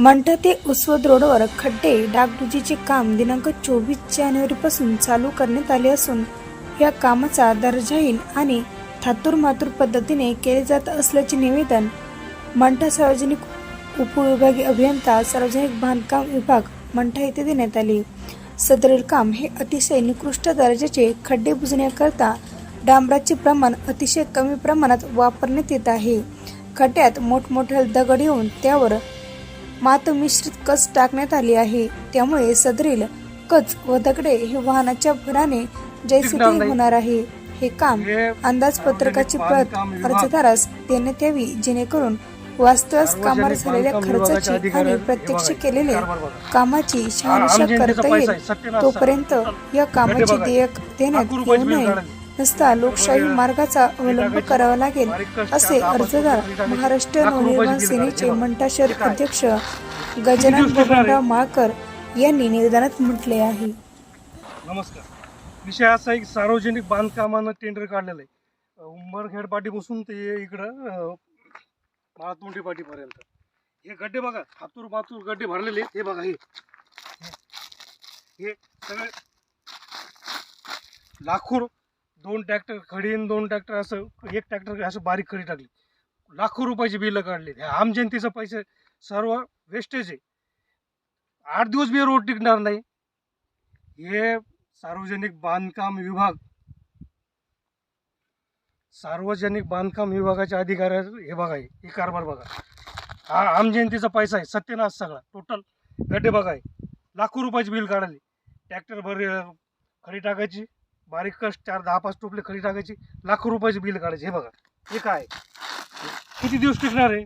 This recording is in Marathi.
मंठा ते उस्वद रोडवर खड्डे डागडुजीचे काम दिनांक चोवीस जानेवारीपासून चालू करण्यात आले असून या कामाचा दर्जाहीन आणि थातूरमातूर पद्धतीने केले जात असल्याचे निवेदन मंठा सार्वजनिक उपविभागीय अभियंता सार्वजनिक बांधकाम विभाग मंठा येथे देण्यात आले. सदरील काम हे अतिशय निकृष्ट दर्जाचे खड्डे बुजण्याकरता डांबराचे प्रमाण अतिशय कमी प्रमाणात वापरण्यात येत आहे. खड्ड्यात मोठमोठे दगड येऊन त्यावर मात मिश्रित कच टाकण्यात आली आहे त्यामुळे सदरील कच व दगडे हे वाहनाच्या भराने जैसे. होणार आहे हे काम अंदाजपत्रकाची प्रत अर्जदारास देण्यात यावी जेणेकरून वास्तवास कामावर झालेल्या खर्चाची आणि प्रत्यक्ष बघा, केलेले कारभार बघा. कामाची शहानिशा करता येईल तोपर्यंत या कामाची. देयक देण्यात येऊ नये. नसता लोकशाही मार्गाचा अवलंब करावा लागेल असे अर्जदार महाराष्ट्र नवनिर्माण सेनेचे मंटाशर शहर अध्यक्ष गजानन बबनराव माळकर यांनी निवेदनात म्हटले आहे. नमस्कार. विषय असा आहे की सार्वजनिक बांधकामानं टेंडर काढलेलं आहे. उंबरखेड पाटीपासून ते इकडं माळतोंडी पाटीपर्यंत हे गड्डे बघा हातूर मातूर गड्डे भरलेले हे बघा हे. हे सगळे लाखो दोन ट्रॅक्टर खडीन दोन ट्रॅक्टर असं एक ट्रॅक्टर असं बारीक खडी टाकली. लाखो रुपयाची बिलं काढली. हे आम जनतेचं पैसे सर्व वेस्टेज आहे. आठ दिवस बी रोड टिकणार नाही. हे सार्वजनिक बांधकाम विभाग सार्वजनिक बांधकाम विभागाच्या अधिकारी हे बघा हे हे कारभार बघा. हा आम जयंतीचा पैसा आहे सत्यनाश सगळा टोटल गड्डे बघा आहे लाखो रुपयाची बिल काढाली. ट्रॅक्टर भर खडी टाकायची. बारीक कष्ट चार दहा पाच टोपले खडी टाकायची लाखो रुपयाची बिल काढायची. हे बघा हे काय? किती दिवस टिकणार आहे?